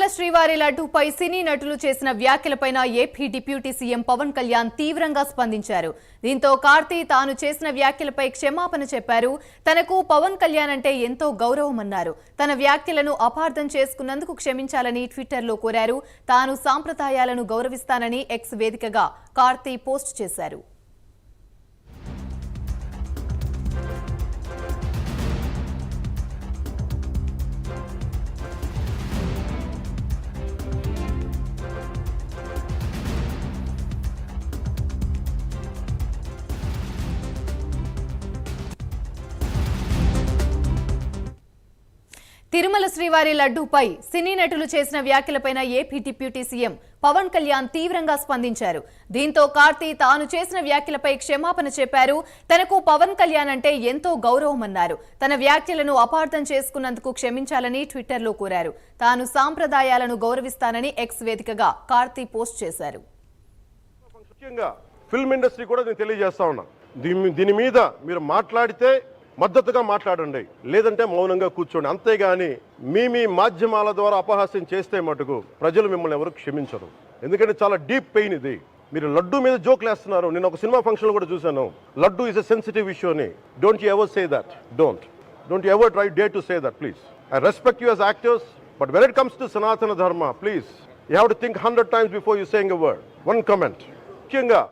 తిరుమల శ్రీవారి లడ్డూపై సినీ నటులు చేసిన వ్యాఖ్యలపైన AP deputy CM Pawan Kalyan తీవ్రంగా స్పందించారు. దీంతో కార్తీ తాను చేసిన వ్యాఖ్యలపై క్షమాపణ చెప్పారు. తనకు పవన్ కళ్యాణ్ అంటే ఎంతో గౌరవమన్నారు. తన వ్యాఖ్యలను అపార్థం చేసుకున్నందుకు క్షమించాలని ట్విట్టర్లో కోరారు. తాను సాంప్రదాయాలను గౌరవిస్తానని ఎక్స్ వేదికగా కార్తీ పోస్ట్ చేశారు. తిరుమల శ్రీవారి లడ్డూపై సినీ నటులు చేసిన వ్యాఖ్యలపైన AP deputy CM Pawan Kalyan తీవ్రంగా స్పందించారు. దీంతో కార్తీ తాను చేసిన వ్యాఖ్యలపై క్షమాపణ చెప్పారు. తనకు పవన్ కళ్యాణ్ అంటే ఎంతో గౌరవమన్నారు. తన వ్యాఖ్యలను అపార్థం చేసుకున్నందుకు క్షమించాలని ట్విట్టర్లో కోరారు. తాను సాంప్రదాయాలను గౌరవిస్తానని ఎక్స్ వేదికగా కార్తీ పోస్ట్ చేశారు. ముఖ్యంగా ఫిల్మ్ ఇండస్ట్రీ కూడా నేను తెలియజేస్తా ఉన్నా. దీని మీద మీరు మాట్లాడితే మద్దతుగా మాట్లాడండి. లేదంటే మౌనంగా కూర్చోండి. అంతేగాని మీ మీ మాధ్యమాల ద్వారా అపహాస్యం చేస్తే మటుకు ప్రజలు మిమ్మల్ని ఎవరు క్షమించరు. ఎందుకంటే చాలా డీప్ పెయిన్ ఇది. మీరు లడ్డు మీద జోక్లు వేస్తున్నారు నేను ఒక సినిమా ఫంక్షన్లో కూడా చూశాను. Laddu is a sensitive issue అని. Don't you ever say that don't don't you ever try day to say that please I respect you as actors but when it comes to Sanatana Dharma please you have to think hundred times before you saying a word one comment ముఖ్యంగా